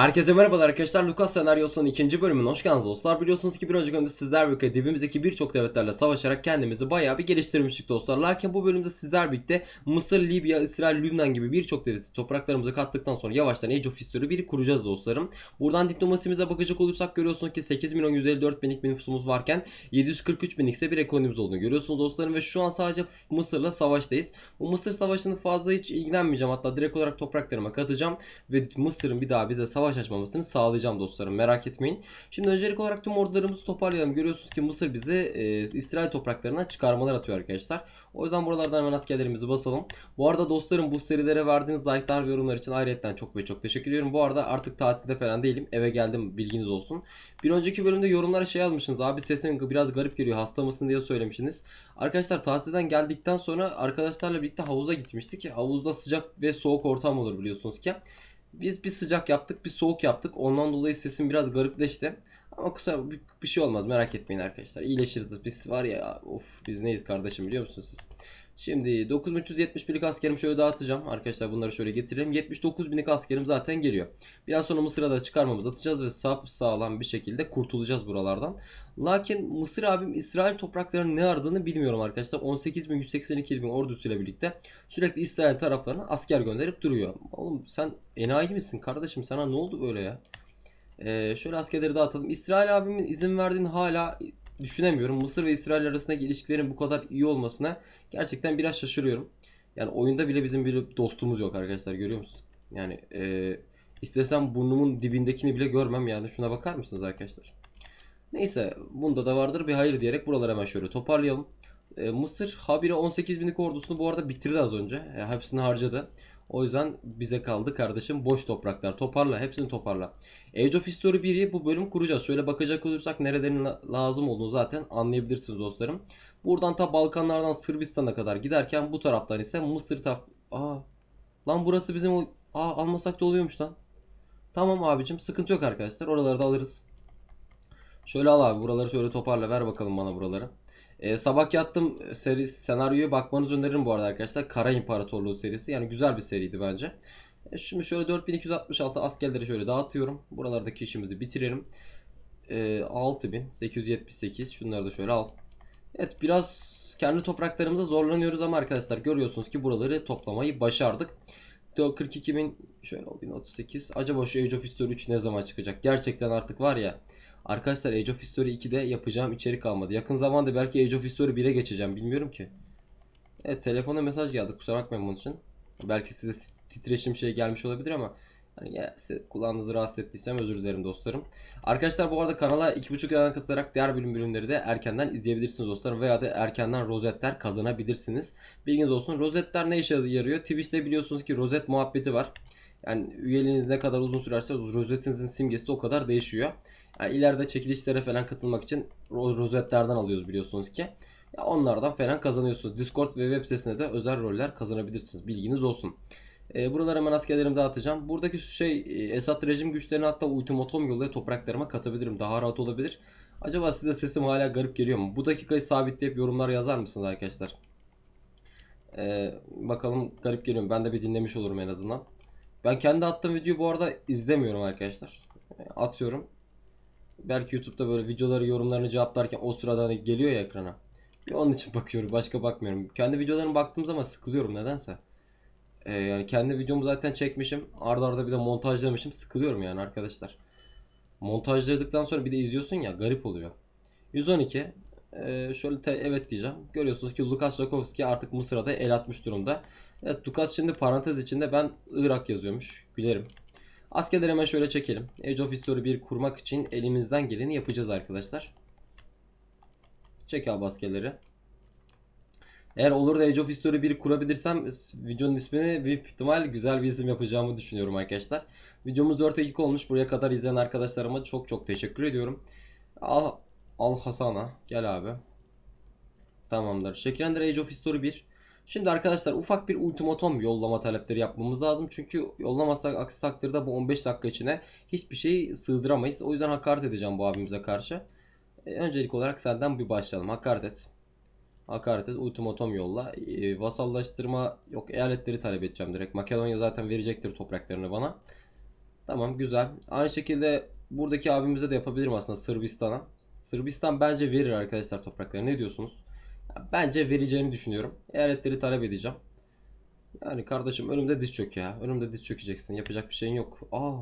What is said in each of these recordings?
Herkese merhabalar arkadaşlar. Lucas Senaryosu'nun ikinci bölümüne hoş geldiniz dostlar. Biliyorsunuz ki bir önceki bölümde sizler birlikte dibimizdeki birçok devletlerle savaşarak kendimizi bayağı bir geliştirmiştik dostlar. Lakin bu bölümde sizler birlikte Mısır, Libya, İsrail, Lübnan gibi birçok devleti topraklarımıza kattıktan sonra yavaştan Age of History 1'i kuracağız dostlarım. Buradan diplomasimize bakacak olursak görüyorsunuz ki 8 milyon 154 binlik bir nüfusumuz varken 743 binlik ise bir ekonomimiz olduğunu görüyorsunuz dostlarım. Ve şu an sadece Mısır'la savaştayız. Bu Mısır savaşını fazla hiç ilgilenmeyeceğim. Hatta direkt olarak topraklarıma katacağım. Ve Mısır'ın bir daha bize savaş açmamasını sağlayacağım dostlarım. Merak etmeyin. Şimdi öncelik olarak tüm ordularımızı toparlayalım. Görüyorsunuz ki Mısır bizi e, İsrail topraklarına çıkarmalar atıyor arkadaşlar. O yüzden buralardan hemen askerlerimizi basalım. Bu arada dostlarım bu serilere verdiğiniz like'lar ve yorumlar için ayrıca çok ve çok teşekkür ediyorum. Bu arada artık tatilde falan değilim. Eve geldim bilginiz olsun. Bir önceki bölümde yorumlara şey yazmışsınız. Abi sesin biraz garip geliyor. Hasta mısın diye söylemişsiniz. Arkadaşlar tatilden geldikten sonra arkadaşlarla birlikte havuza gitmiştik. Havuzda sıcak ve soğuk ortam olur biliyorsunuz ki. Biz bir sıcak yaptık, bir soğuk yaptık. Ondan dolayı sesim biraz garipleşti. Ama kusura bir, bir şey olmaz merak etmeyin arkadaşlar. İyileşiriz. Biz var ya of biz neyiz kardeşim biliyor musunuz siz? Şimdi 9371'lik askerimi şöyle dağıtacağım. Arkadaşlar bunları şöyle getirelim. 79.000'lik askerim zaten geliyor. Biraz sonra Mısır'a da çıkarmamızı atacağız ve sap sağlam bir şekilde kurtulacağız buralardan. Lakin Mısır abim İsrail topraklarının ne aradığını bilmiyorum arkadaşlar. 18.182 bin ordusuyla birlikte sürekli İsrail taraflarına asker gönderip duruyor. Oğlum sen enayi misin kardeşim sana ne oldu böyle ya? Ee, şöyle askerleri dağıtalım. İsrail abimin izin verdiğini hala düşünemiyorum. Mısır ve İsrail arasındaki ilişkilerin bu kadar iyi olmasına gerçekten biraz şaşırıyorum. Yani oyunda bile bizim bir dostumuz yok arkadaşlar görüyor musun? Yani e, istesem burnumun dibindekini bile görmem yani. Şuna bakar mısınız arkadaşlar? Neyse bunda da vardır bir hayır diyerek buraları hemen şöyle toparlayalım. E, Mısır habire 18 binlik ordusunu bu arada bitirdi az önce. E, hepsini harcadı. O yüzden bize kaldı kardeşim boş topraklar. Toparla hepsini toparla. Age of History 1'i bu bölüm kuracağız. Şöyle bakacak olursak nerelerin la- lazım olduğunu zaten anlayabilirsiniz dostlarım. Buradan ta Balkanlardan Sırbistan'a kadar giderken bu taraftan ise Mısır taraf... Aa, lan burası bizim... Aa almasak da oluyormuş lan. Tamam abicim sıkıntı yok arkadaşlar. Oraları da alırız. Şöyle al abi buraları şöyle toparla ver bakalım bana buraları. Ee, sabah yattım seri senaryoya bakmanızı öneririm bu arada arkadaşlar. Kara İmparatorluğu serisi. Yani güzel bir seriydi bence. E, şimdi şöyle 4266 askerleri şöyle dağıtıyorum. Buralardaki işimizi bitirelim. E, 6878 şunları da şöyle al. Evet biraz kendi topraklarımıza zorlanıyoruz ama arkadaşlar görüyorsunuz ki buraları toplamayı başardık. 42.000 şöyle 1038 acaba şu Age of History 3 ne zaman çıkacak? Gerçekten artık var ya Arkadaşlar Age of History 2'de yapacağım içerik kalmadı. Yakın zamanda belki Age of History 1'e geçeceğim bilmiyorum ki. Evet telefona mesaj geldi kusura bakmayın bunun için. Belki size titreşim şey gelmiş olabilir ama hani ya, kulağınızı rahatsız ettiysem özür dilerim dostlarım. Arkadaşlar bu arada kanala 2.5 yana katılarak diğer bölüm bölümleri de erkenden izleyebilirsiniz dostlarım veya da erkenden rozetler kazanabilirsiniz. Bilginiz olsun. Rozetler ne işe yarıyor? Twitch'te biliyorsunuz ki rozet muhabbeti var. Yani üyeliğiniz ne kadar uzun sürerse rozetinizin simgesi de o kadar değişiyor. Yani ileride çekilişlere falan katılmak için ro- rozetlerden alıyoruz biliyorsunuz ki. Ya onlardan falan kazanıyorsunuz. Discord ve web sitesinde de özel roller kazanabilirsiniz. Bilginiz olsun. E, buralara hemen askerlerimi dağıtacağım. Buradaki şey e, Esad rejim güçlerini hatta ultimatom yoluyla topraklarıma katabilirim. Daha rahat olabilir. Acaba size sesim hala garip geliyor mu? Bu dakikayı sabitleyip yorumlar yazar mısınız arkadaşlar? E, bakalım garip geliyor mu? Ben de bir dinlemiş olurum en azından. Ben kendi attığım videoyu bu arada izlemiyorum arkadaşlar. E, atıyorum. Belki YouTube'da böyle videoları yorumlarını cevaplarken o sırada hani geliyor ya ekrana. Bir onun için bakıyorum. Başka bakmıyorum. Kendi videolarıma baktığım zaman sıkılıyorum nedense. Ee, yani kendi videomu zaten çekmişim. Arda arda bir de montajlamışım. Sıkılıyorum yani arkadaşlar. Montajladıktan sonra bir de izliyorsun ya garip oluyor. 112. Ee, şöyle te- evet diyeceğim. Görüyorsunuz ki Lukas Rakowski artık Mısır'a da el atmış durumda. Evet Lukas şimdi parantez içinde ben Irak yazıyormuş. Gülerim. Askerleri hemen şöyle çekelim. Age of History 1 kurmak için elimizden geleni yapacağız arkadaşlar. Çek abi askerleri. Eğer olur da Age of History 1 kurabilirsem videonun ismini büyük ihtimal güzel bir isim yapacağımı düşünüyorum arkadaşlar. Videomuz 4 dakika olmuş. Buraya kadar izleyen arkadaşlarıma çok çok teşekkür ediyorum. Al, Al Hasan'a gel abi. Tamamdır. Şekillendir Age of History 1. Şimdi arkadaşlar ufak bir ultimatom yollama talepleri yapmamız lazım. Çünkü yollamazsak aksi takdirde bu 15 dakika içine hiçbir şey sığdıramayız. O yüzden hakaret edeceğim bu abimize karşı. E, öncelik olarak senden bir başlayalım. Hakaret et. Hakaret et. Ultimatom yolla. E, vasallaştırma yok eyaletleri talep edeceğim direkt. Makedonya zaten verecektir topraklarını bana. Tamam güzel. Aynı şekilde buradaki abimize de yapabilirim aslında Sırbistan'a. Sırbistan bence verir arkadaşlar toprakları. Ne diyorsunuz? Bence vereceğini düşünüyorum. Eyaletleri talep edeceğim. Yani kardeşim önümde diz çök ya. Önümde diz çökeceksin. Yapacak bir şeyin yok. Aa.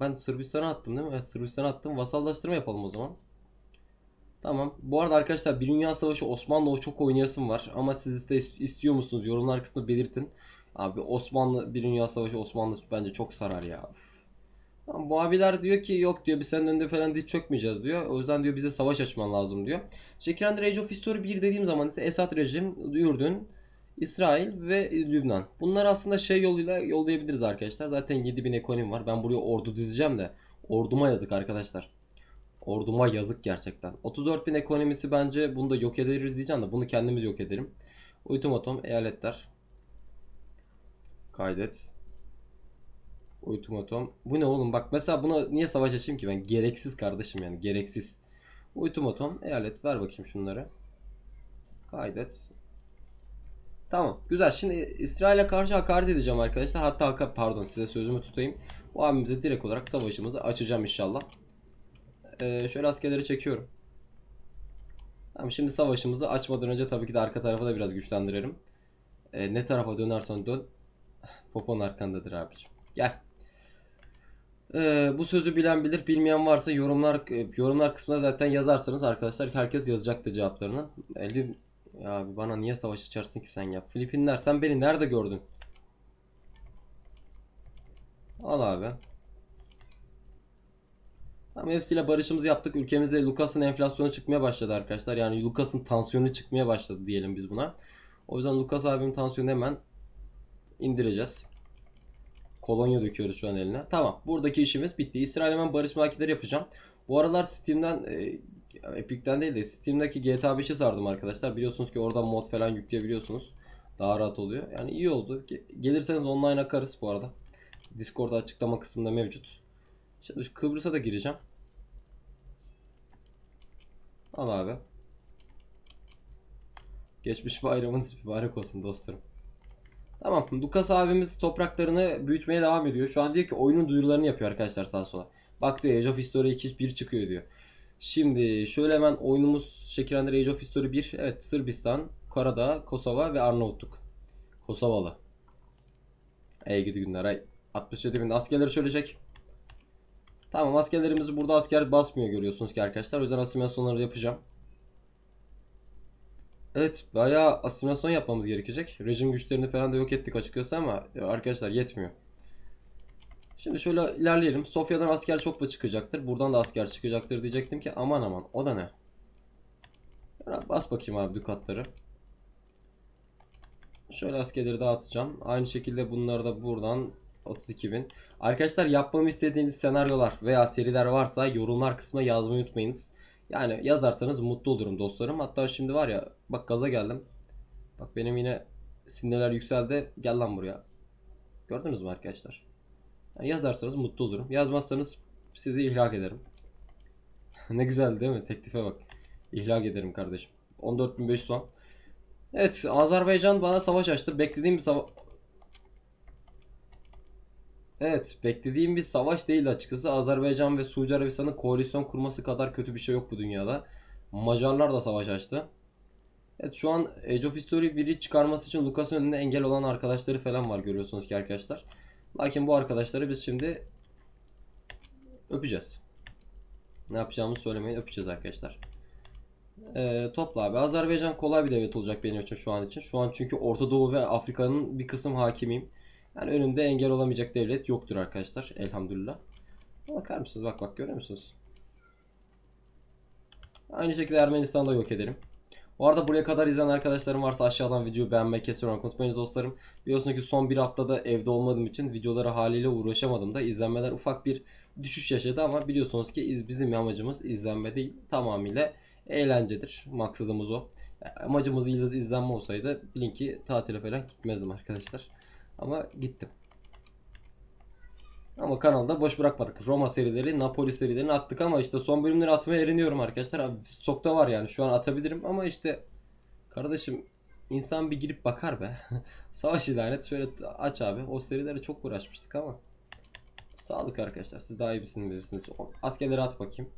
Ben Sırbistan'a attım değil mi? Evet Sırbistan'a attım. Vasallaştırma yapalım o zaman. Tamam. Bu arada arkadaşlar bir Dünya Savaşı Osmanlı çok oynayasım var. Ama siz de is- istiyor musunuz? Yorumlar kısmında belirtin. Abi Osmanlı bir Dünya Savaşı Osmanlı bence çok sarar ya. Tamam, bu abiler diyor ki yok diyor biz senin önünde falan diz çökmeyeceğiz diyor. O yüzden diyor bize savaş açman lazım diyor. Şekillendir Age of History 1 dediğim zaman ise Esad rejim, Ürdün, İsrail ve Lübnan. Bunlar aslında şey yoluyla yollayabiliriz arkadaşlar. Zaten 7000 ekonomim var. Ben buraya ordu dizeceğim de orduma yazık arkadaşlar. Orduma yazık gerçekten. 34.000 ekonomisi bence bunu da yok ederiz diyeceğim de bunu kendimiz yok edelim. Ultimatum eyaletler. Kaydet. Ultimatum. Bu ne oğlum? Bak mesela buna niye savaş açayım ki ben? Gereksiz kardeşim yani. Gereksiz. Ultimatum. Eyalet. Ver bakayım şunları. Kaydet. Tamam. Güzel. Şimdi İsrail'e karşı hakaret edeceğim arkadaşlar. Hatta pardon size sözümü tutayım. Bu abimize direkt olarak savaşımızı açacağım inşallah. Ee, şöyle askerleri çekiyorum. Tamam şimdi savaşımızı açmadan önce tabii ki de arka tarafa da biraz güçlendirelim. Ee, ne tarafa dönersen dön. Popon arkandadır abicim. Gel. Ee, bu sözü bilen bilir, bilmeyen varsa yorumlar yorumlar kısmına zaten yazarsanız arkadaşlar herkes yazacaktır cevaplarını. Eli ya abi bana niye savaş açarsın ki sen ya? Filipinler sen beni nerede gördün? Al abi. Tamam hepsiyle barışımızı yaptık. Ülkemizde Lucas'ın enflasyonu çıkmaya başladı arkadaşlar. Yani Lucas'ın tansiyonu çıkmaya başladı diyelim biz buna. O yüzden Lucas abimin tansiyonu hemen indireceğiz. Kolonya döküyoruz şu an eline. Tamam. Buradaki işimiz bitti. İsrail hemen barış makineleri yapacağım. Bu aralar Steam'den e, Epic'ten değil de Steam'deki GTA 5'i sardım arkadaşlar. Biliyorsunuz ki oradan mod falan yükleyebiliyorsunuz. Daha rahat oluyor. Yani iyi oldu. Ge- Gelirseniz online akarız bu arada. Discord açıklama kısmında mevcut. Şimdi Kıbrıs'a da gireceğim. Al abi. Geçmiş bayramınız mübarek olsun dostlarım. Tamam. Lucas abimiz topraklarını büyütmeye devam ediyor. Şu an diyor ki oyunun duyurularını yapıyor arkadaşlar sağa sola. Bak diyor Age of History 2 1 çıkıyor diyor. Şimdi şöyle hemen oyunumuz şekillendir Age of History 1. Evet Sırbistan, Karadağ, Kosova ve Arnavutluk. Kosovalı. Ey gidi günler ay. 67 bin askerleri söyleyecek. Tamam askerlerimizi burada asker basmıyor görüyorsunuz ki arkadaşlar. O yüzden asimilasyonları yapacağım. Evet bayağı asimilasyon yapmamız gerekecek. Rejim güçlerini falan da yok ettik açıkçası ama e, arkadaşlar yetmiyor. Şimdi şöyle ilerleyelim. Sofya'dan asker çok da çıkacaktır. Buradan da asker çıkacaktır diyecektim ki aman aman o da ne? Bas bakayım abi dukatları. Şöyle askerleri dağıtacağım. Aynı şekilde bunları da buradan 32.000. Arkadaşlar yapmamı istediğiniz senaryolar veya seriler varsa yorumlar kısmına yazmayı unutmayınız. Yani yazarsanız mutlu olurum dostlarım. Hatta şimdi var ya bak gaza geldim. Bak benim yine sinirler yükseldi. Gel lan buraya. Gördünüz mü arkadaşlar? Yani yazarsanız mutlu olurum. Yazmazsanız sizi ihlak ederim. ne güzel değil mi? Teklife bak. İhlak ederim kardeşim. 14.500 son. Evet Azerbaycan bana savaş açtı. Beklediğim bir savaş... Evet, beklediğim bir savaş değildi açıkçası. Azerbaycan ve Suudi Arabistan'ın koalisyon kurması kadar kötü bir şey yok bu dünyada. Macarlar da savaş açtı. Evet şu an Age of History 1'i çıkarması için Lucas'ın önünde engel olan arkadaşları falan var görüyorsunuz ki arkadaşlar. Lakin bu arkadaşları biz şimdi öpeceğiz. Ne yapacağımızı söylemeyin öpeceğiz arkadaşlar. Ee, topla abi. Azerbaycan kolay bir devlet olacak benim için şu an için. Şu an çünkü Orta Doğu ve Afrika'nın bir kısım hakimiyim. Yani önümde engel olamayacak devlet yoktur arkadaşlar. Elhamdülillah. Bakar mısınız? Bak bak görüyor musunuz? Aynı şekilde Ermenistan'ı da yok edelim. Bu arada buraya kadar izleyen arkadaşlarım varsa aşağıdan videoyu beğenmeyi kesin unutmayınız dostlarım. Biliyorsunuz ki son bir haftada evde olmadığım için videolara haliyle uğraşamadım da izlenmeler ufak bir düşüş yaşadı ama biliyorsunuz ki iz- bizim amacımız izlenme değil tamamıyla eğlencedir. Maksadımız o. Amacımız iz- izlenme olsaydı bilin ki tatile falan gitmezdim arkadaşlar. Ama gittim. Ama kanalda boş bırakmadık. Roma serileri, Napoli serilerini attık ama işte son bölümleri atmaya eriniyorum arkadaşlar. Stokta var yani şu an atabilirim ama işte kardeşim insan bir girip bakar be. Savaş ilan et. Şöyle aç abi. O serilere çok uğraşmıştık ama. Sağlık arkadaşlar. Siz daha iyi bilirsiniz. bilirsiniz. Askerleri at bakayım.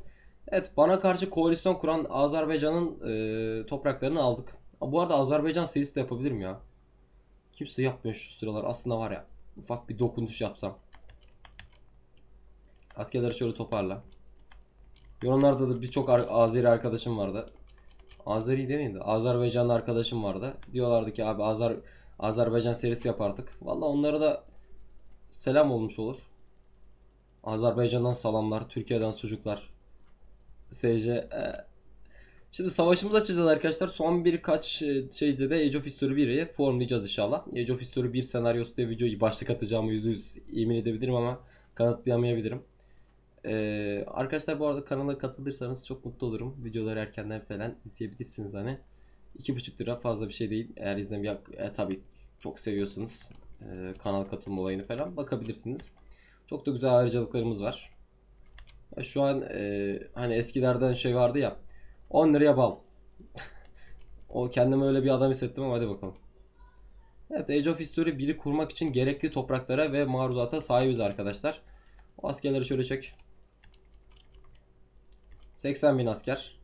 Evet bana karşı koalisyon kuran Azerbaycan'ın e, topraklarını aldık. Bu arada Azerbaycan serisi de yapabilirim ya. Kimse yapmıyor şu sıralar. Aslında var ya. Ufak bir dokunuş yapsam. Askerleri şöyle toparla. Yorumlarda da birçok Azeri arkadaşım vardı. Azeri demeyeyim de Azerbaycanlı arkadaşım vardı. Diyorlardı ki abi Azer Azerbaycan serisi yapardık. Valla onlara da selam olmuş olur. Azerbaycan'dan salamlar, Türkiye'den sucuklar. SC. e, Şimdi savaşımızı açacağız arkadaşlar. Son birkaç e, şeyde de Age of History 1'i formlayacağız inşallah. Age of History 1 senaryosu diye videoyu başlık atacağımı %100 emin edebilirim ama kanıtlayamayabilirim. Ee, arkadaşlar bu arada kanala katılırsanız çok mutlu olurum. Videoları erkenden falan izleyebilirsiniz hani. 2,5 lira fazla bir şey değil. Eğer izlemeyi e, tabii çok seviyorsanız e, kanal katılma olayını falan bakabilirsiniz. Çok da güzel ayrıcalıklarımız var. Şu an e, hani eskilerden şey vardı ya 10 liraya bal. o kendimi öyle bir adam hissettim ama hadi bakalım. Evet Age of History 1'i kurmak için gerekli topraklara ve maruzata sahibiz arkadaşlar. O askerleri şöyle çek. 80 bin asker.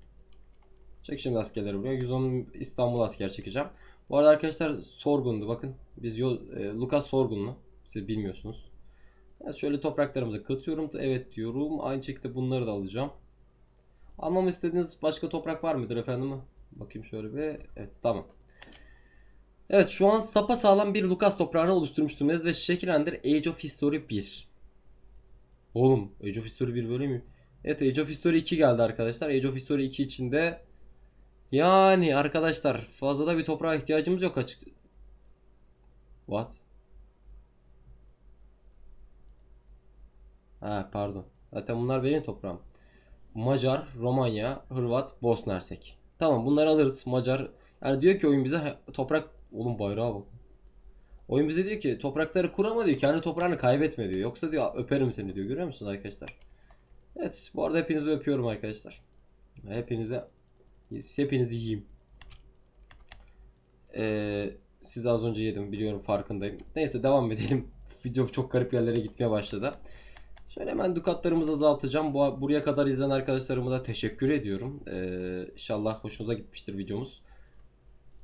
Çek şimdi askerleri buraya. 110 İstanbul asker çekeceğim. Bu arada arkadaşlar sorgundu bakın. Biz yol, e, Lucas sorgunlu. Siz bilmiyorsunuz. Evet, şöyle topraklarımıza katıyorum. Evet diyorum. Aynı şekilde bunları da alacağım. Almamı istediğiniz başka toprak var mıdır efendim? Bakayım şöyle bir. Evet tamam. Evet şu an sapa sağlam bir Lucas toprağını oluşturmuş durumdayız ve şekillendir Age of History 1. Oğlum Age of History 1 böyle mi? Evet Age of History 2 geldi arkadaşlar. Age of History 2 içinde yani arkadaşlar fazla da bir toprağa ihtiyacımız yok açık. What? Ha pardon. Zaten bunlar benim toprağım. Macar, Romanya, Hırvat, Bosna Hersek. Tamam bunları alırız. Macar yani diyor ki oyun bize toprak oğlum bayrağa bak. Oyun bize diyor ki toprakları kurama diyor. Kendi toprağını kaybetme diyor. Yoksa diyor öperim seni diyor. Görüyor musunuz arkadaşlar? Evet bu arada hepinizi öpüyorum arkadaşlar. Hepinize hepinizi yiyeyim. Ee, sizi az önce yedim biliyorum farkındayım. Neyse devam edelim. Video çok garip yerlere gitmeye başladı. Şöyle hemen dukatlarımızı azaltacağım. Bu, buraya kadar izleyen arkadaşlarıma da teşekkür ediyorum. Ee, inşallah hoşunuza gitmiştir videomuz.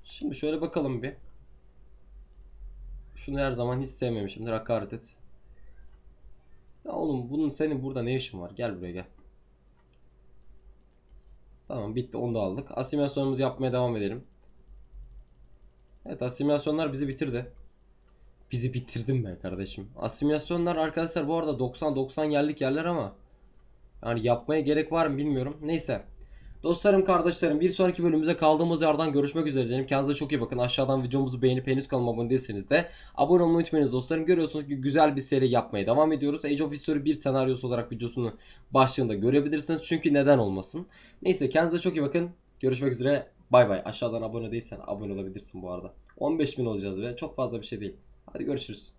Şimdi şöyle bakalım bir. Şunu her zaman hiç sevmemişimdir. Hakaret et. Ya oğlum bunun senin burada ne işin var? Gel buraya gel. Tamam bitti onu da aldık. Asimilasyonumuzu yapmaya devam edelim. Evet asimilasyonlar bizi bitirdi. Bizi bitirdim be kardeşim. Asimilasyonlar arkadaşlar bu arada 90-90 yerlik yerler ama yani yapmaya gerek var mı bilmiyorum. Neyse. Dostlarım kardeşlerim bir sonraki bölümümüze kaldığımız yerden görüşmek üzere diyelim. Kendinize çok iyi bakın. Aşağıdan videomuzu beğenip henüz kanalıma abone değilseniz de abone olmayı unutmayınız dostlarım. Görüyorsunuz ki güzel bir seri yapmaya devam ediyoruz. Age of History 1 senaryosu olarak videosunu başlığında görebilirsiniz. Çünkü neden olmasın. Neyse kendinize çok iyi bakın. Görüşmek üzere. Bay bay. Aşağıdan abone değilsen abone olabilirsin bu arada. 15.000 olacağız ve çok fazla bir şey değil. Hadi görüşürüz.